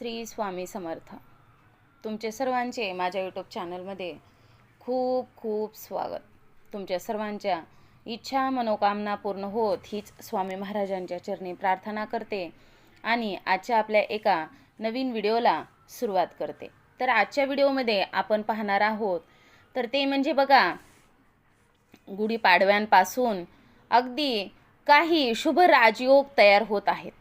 श्री स्वामी समर्थ. तुमचे सर्वांचे माझ्या यूट्यूब चॅनलमध्ये खूप खूप स्वागत. तुमच्या सर्वांच्या इच्छा मनोकामना पूर्ण होत हीच स्वामी महाराजांच्या चरणी प्रार्थना करते आणि आजच्या आपल्या एका नवीन व्हिडिओला सुरुवात करते. तर आजच्या व्हिडिओमध्ये आपण पाहणार आहोत तर ते म्हणजे बघा गुढीपाडव्यांपासून अगदी काही शुभ राजयोग तयार होत आहेत.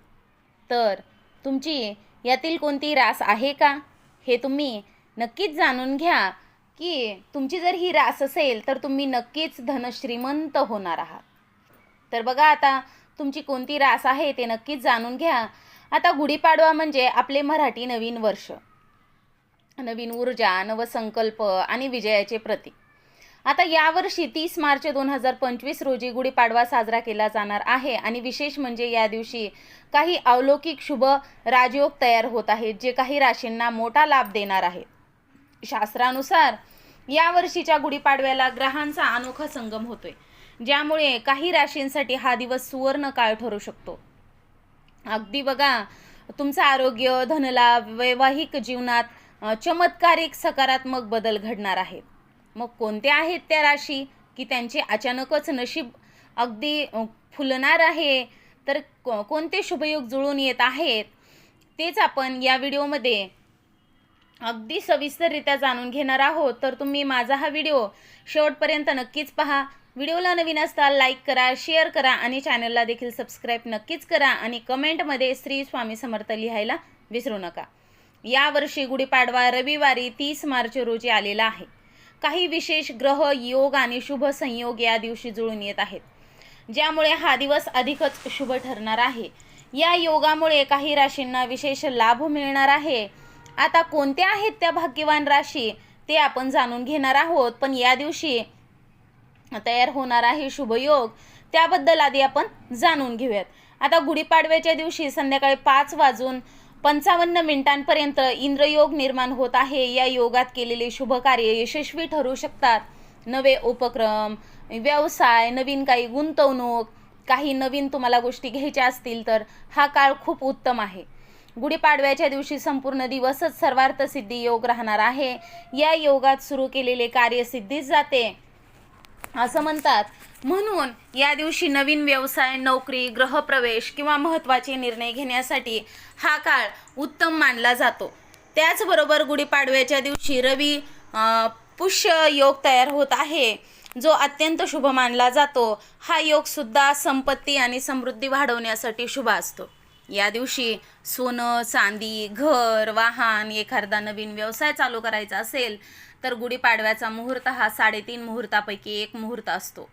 तर तुमची यातील कोणती रास आहे का? हे तुम्ही नक्कीच जाणून घ्या की तुमची जर ही रास असेल तर तुम्ही नक्कीच धनश्रीमंत होणार आहात. तर बघा आता तुमची कोणती रास आहे ते नक्कीच जाणून घ्या. आता गुढीपाडवा म्हणजे आपले मराठी नवीन वर्ष. नवीन ऊर्जा नवसंकल्प आणि विजयाचे प्रतीक. आता यावर्षी तीस मार्च दोन हजार पंचवीस रोजी गुढीपाडवा साजरा केला जाणार आहे आणि विशेष म्हणजे या दिवशी काही अलौकिक शुभ राजयोग तयार होत आहेत जे काही राशींना मोठा लाभ देणार आहेत. शास्त्रानुसार या वर्षीच्या गुढीपाडव्याला ग्रहांचा अनोखा संगम होतोय ज्यामुळे काही राशींसाठी हा दिवस सुवर्ण काळ ठरू शकतो. अगदी बघा तुमचं आरोग्य धनलाभ वैवाहिक जीवनात चमत्कारिक सकारात्मक बदल घडणार आहेत. मग कोणत्या आहेत त्या राशी की त्यांचे अचानकच नशीब अगदी फुलणार आहे? तर को- कोणते शुभयोग जुळून येत आहेत? तेच आपण या व्हिडिओमध्ये अगदी सविस्तररित्या जाणून घेणार आहोत. तर तुम्ही माझा हा व्हिडिओ शेवटपर्यंत नक्कीच पहा. व्हिडिओला नवीन असताल लाईक करा शेअर करा आणि चॅनलला देखील सबस्क्राईब नक्कीच करा आणि कमेंटमध्ये श्री स्वामी समर्थ लिहायला विसरू नका. यावर्षी गुढीपाडवा रविवारी तीस मार्च रोजी आलेला आहे. काही विशेष ग्रह योग आणि शुभ संयोग या दिवशी जुळून येत आहेत. ज्यामुळे हा दिवस अधिकच शुभ ठरणार आहे. या योगामुळे काही राशींना विशेष लाभ मिळणार आहे. आता कोणत्या आहेत त्या भाग्यवान राशी ते आपण जाणून घेणार आहोत. पण या दिवशी तयार होणार आहे शुभयोग त्याबद्दल आधी आपण जाणून घेऊयात. आता गुढीपाडव्याच्या दिवशी संध्याकाळी पाच वाजून पंचावन्न मिनिटांपर्यंत इंद्रयोग निर्माण होत आहे. या योगात केलेले शुभ कार्य यशस्वी ठरू शकतात. नवे उपक्रम व्यवसाय नवीन काही गुंतवणूक काही नवीन तुम्हाला गोष्टी घ्यायच्या असतील तर हा काळ खूप उत्तम आहे. गुढीपाडव्याच्या दिवशी संपूर्ण दिवसच सर्वार्थ सिद्धी योग राहणार आहे. या योगात सुरू केलेले कार्य सिद्धीच जाते. असं म्हणतात. म्हणून या दिवशी नवीन व्यवसाय नोकरी ग्रहप्रवेश किंवा महत्त्वाचे निर्णय घेण्यासाठी हा काळ उत्तम मानला जातो. त्याचबरोबर गुढीपाडव्याच्या दिवशी रवी पुष्य योग तयार होत आहे जो अत्यंत शुभ मानला जातो. हा योगसुद्धा संपत्ती आणि समृद्धी वाढवण्यासाठी शुभ असतो. या दिवशी सोनं चांदी घर वाहन एखादा नवीन व्यवसाय चालू करायचा असेल तर गुढीपाडव्याचा मुहूर्त हा साडेतीन मुहूर्तापैकी एक मुहूर्त असतो.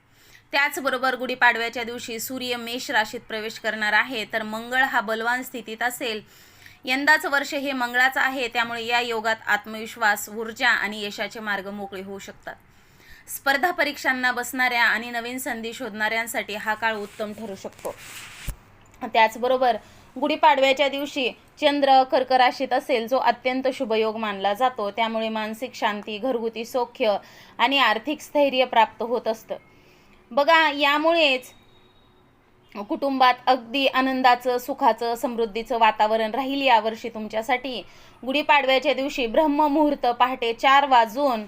त्याचबरोबर गुढीपाडव्याच्या दिवशी सूर्य मेष राशीत प्रवेश करणार आहे तर मंगळ हा बलवान स्थितीत असेल. यंदाचं वर्ष हे मंगळाचं आहे त्यामुळे या योगात आत्मविश्वास ऊर्जा आणि यशाचे मार्ग मोकळे होऊ शकतात. स्पर्धा परीक्षांना बसणाऱ्या आणि नवीन संधी शोधणाऱ्यांसाठी हा काळ उत्तम ठरू शकतो. त्याचबरोबर गुढीपाडव्याच्या दिवशी चंद्र कर्क राशीत असेल जो अत्यंत शुभयोग मानला जातो. त्यामुळे मानसिक शांती घरगुती सौख्य आणि आर्थिक स्थैर्य प्राप्त होत असतं. बघा यामुळेच कुटुंबात अगदी आनंदाचं सुखाचं समृद्धीचं वातावरण राहील यावर्षी तुमच्यासाठी. गुढीपाडव्याच्या दिवशी ब्रह्ममुहूर्त पहाटे चार वाजून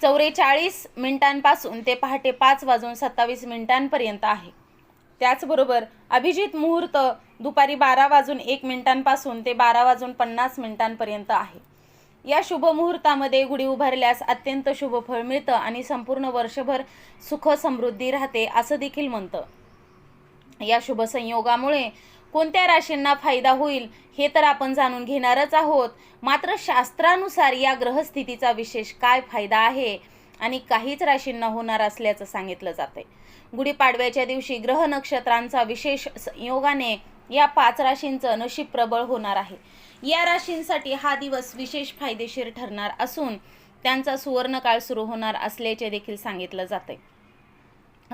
चौवेचाळीस मिनिटांपासून ते पहाटे पाच वाजून सत्तावीस मिनिटांपर्यंत आहे. त्याचबरोबर अभिजित मुहूर्त दुपारी बारा वाजून एक मिनिटांपासून ते बारा वाजून पन्नास मिनिटांपर्यंत आहे. या शुभ मुहूर्तामध्ये गुढी उभारल्यास अत्यंत शुभ फळ मिळतं आणि संपूर्ण वर्षभर सुख समृद्धी राहते असं देखील म्हणतं. या शुभ संयोगामुळे कोणत्या राशींना फायदा होईल हे तर आपण जाणून घेणारच आहोत. मात्र शास्त्रानुसार या ग्रहस्थितीचा विशेष काय फायदा आहे आणि काहीच राशींना होणार असल्याचं सांगितलं जातंय. गुढीपाडव्याच्या दिवशी ग्रह नक्षत्रांचा विशेष संयोगाने या पाच राशींचं नशीब प्रबळ होणार आहे. या राशींसाठी हा दिवस विशेष फायदेशीर ठरणार असून त्यांचा सुवर्णकाळ सुरू होणार असल्याचे देखील सांगितलं जातंय.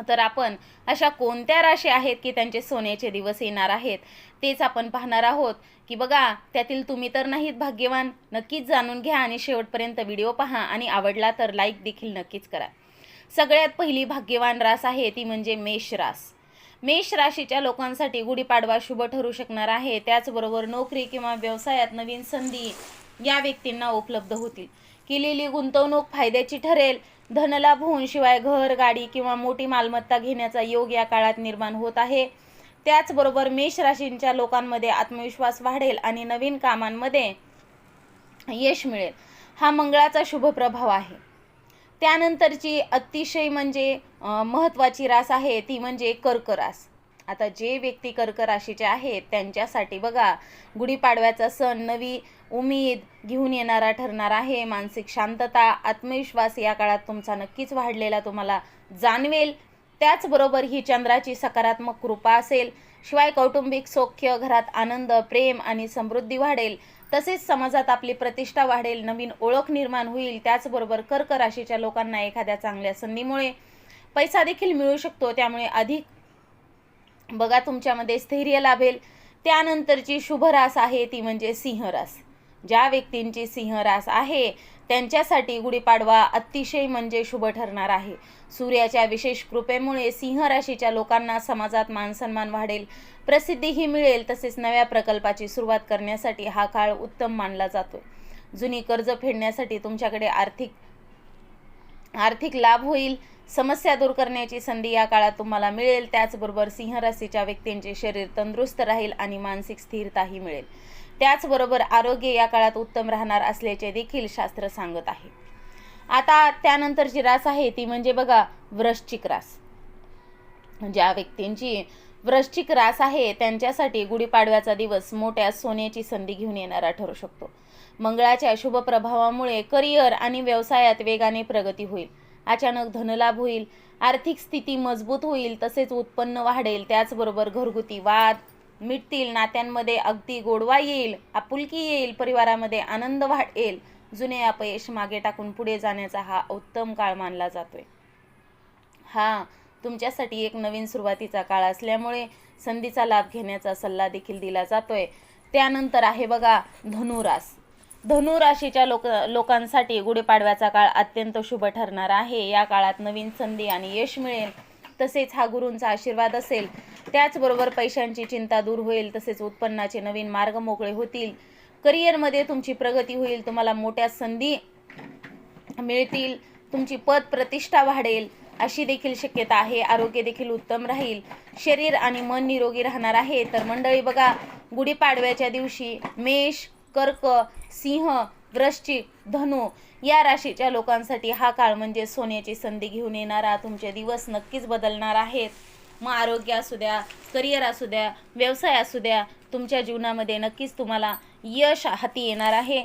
तर आपण अशा कोणत्या राशी आहेत की त्यांचे सोन्याचे दिवस येणार आहेत तेच आपण पाहणार आहोत. की बघा त्यातील तुम्ही तर नाहीत भाग्यवान. नक्कीच जाणून घ्या आणि शेवटपर्यंत व्हिडिओ पहा आणि आवडला तर लाईक देखील नक्कीच करा. सगळ्यात पहिली भाग्यवान रास आहे ती म्हणजे मेष रास. मेष राशीच्या लोकांसाठी गुढीपाडवा शुभ ठरू शकणार आहे. त्याचबरोबर नोकरी किंवा व्यवसायात नवीन संधी या व्यक्तींना उपलब्ध होतील. केलेली गुंतवणूक फायद्याची ठरेल. धनलाभ होऊन शिवाय घर गाडी किंवा मोठी मालमत्ता घेण्याचा योग या काळात निर्माण होत आहे. त्याचबरोबर मेष राशींच्या लोकांमध्ये आत्मविश्वास वाढेल आणि नवीन कामांमध्ये यश मिळेल. हा मंगळाचा शुभ प्रभाव आहे. त्यानंतरची अतिशय म्हणजे महत्त्वाची रास आहे ती म्हणजे कर्क रास. आता जे व्यक्ती कर्क राशीचे आहेत त्यांच्यासाठी बघा गुढीपाडव्याचा सण नवी उमेद घेऊन येणारा ठरणार आहे. मानसिक शांतता आत्मविश्वास या काळात तुमचा नक्कीच वाढलेला तुम्हाला जाणवेल. त्याचबरोबर ही चंद्राची सकारात्मक कृपा असेल शिवाय कौटुंबिक सौख्य घरात आनंद प्रेम आणि समृद्धी वाढेल तसेच समाजात आपली प्रतिष्ठा वाढेल नवीन ओळख निर्माण होईल त्याचबरोबर कर्क राशीच्या लोकांना एखाद्या चांगल्या संधीमुळे पैसा देखील मिळू शकतो. त्यामुळे अधिक बघा तुमच्यामध्ये स्थैर्य लाभेल. त्यानंतरची शुभ रास आहे ती म्हणजे सिंह रास ज्या व्यक्तींची सिंहरास आहे त्यांच्यासाठी गुढीपाडवा अतिशय म्हणजे शुभ ठरणार आहे. सूर्याच्या विशेष कृपेमुळे सिंह राशीच्या लोकांना समाजात मानसन्मान वाढेल प्रसिद्धीही मिळेल तसेच नव्या प्रकल्पाची सुरुवात करण्यासाठी हा काळ उत्तम मानला जातो जुनी कर्ज फेडण्यासाठी तुमच्याकडे आर्थिक आर्थिक लाभ होईल. समस्या दूर करण्याची संधी या काळात तुम्हाला मिळेल. त्याचबरोबर सिंह राशीच्या व्यक्तींचे शरीर तंदुरुस्त राहील आणि मानसिक स्थिरताही मिळेल. त्याचबरोबर आरोग्य या काळात उत्तम राहणार असल्याचे देखील शास्त्र सांगत आहे. आता त्यानंतरची रास आहे ती म्हणजे बघा वृश्चिक रास. ज्या व्यक्तींची वृश्चिक रास आहे त्यांच्यासाठी गुढीपाडव्याचा दिवस मोठ्या सोन्याची संधी घेऊन येणारा ठरू शकतो. मंगळाच्या शुभ प्रभावामुळे करिअर आणि व्यवसायात वेगाने प्रगती होईल. अचानक धनलाभ होईल आर्थिक स्थिती मजबूत होईल तसेच उत्पन्न वाढेल त्याचबरोबर घरगुती वाद मिटतील नात्यांमध्ये अगदी गोडवा येईल आपुलकी येईल परिवारामध्ये आनंद वाढेल. जुने अपयश मागे टाकून पुढे जाण्याचा हा उत्तम काळ मानला जातोय. हा तुमच्यासाठी एक नवीन सुरुवातीचा काळ असल्यामुळे संधीचा लाभ घेण्याचा सल्ला देखील दिला जातोय. त्यानंतर आहे बघा धनुरास. धनुराशीच्या लोक लोकांसाठी गुढीपाडव्याचा काळ अत्यंत शुभ ठरणार आहे. या काळात नवीन संधी आणि यश मिळेल. तसेच हा गुरूंचा आशीर्वाद असेल त्याचबरोबर पैशांची चिंता दूर होईल तसेच उत्पन्नाचे नवीन मार्ग मोकळे होतील. करिअरमध्ये तुमची प्रगती होईल तुम्हाला मोठ्या संधी मिळतील तुमची पद प्रतिष्ठा वाढेल अशी देखील शक्यता आहे. आरोग्य देखील उत्तम राहील. शरीर आणि मन निरोगी राहणार आहे. तर मंडळी बघा गुढीपाडव्याच्या दिवशी मेष कर्क सिंह वृश्चिक धनु या राशीच्या लोकांसाठी हा काळ म्हणजे सोन्याची संधी घेऊन येणारा तुमचे दिवस नक्कीच बदलणार आहेत. मग आरोग्य असू द्या करिअर असू द्या व्यवसाय असू द्या तुमच्या जीवनामध्ये नक्कीच तुम्हाला यश हाती येणार आहे.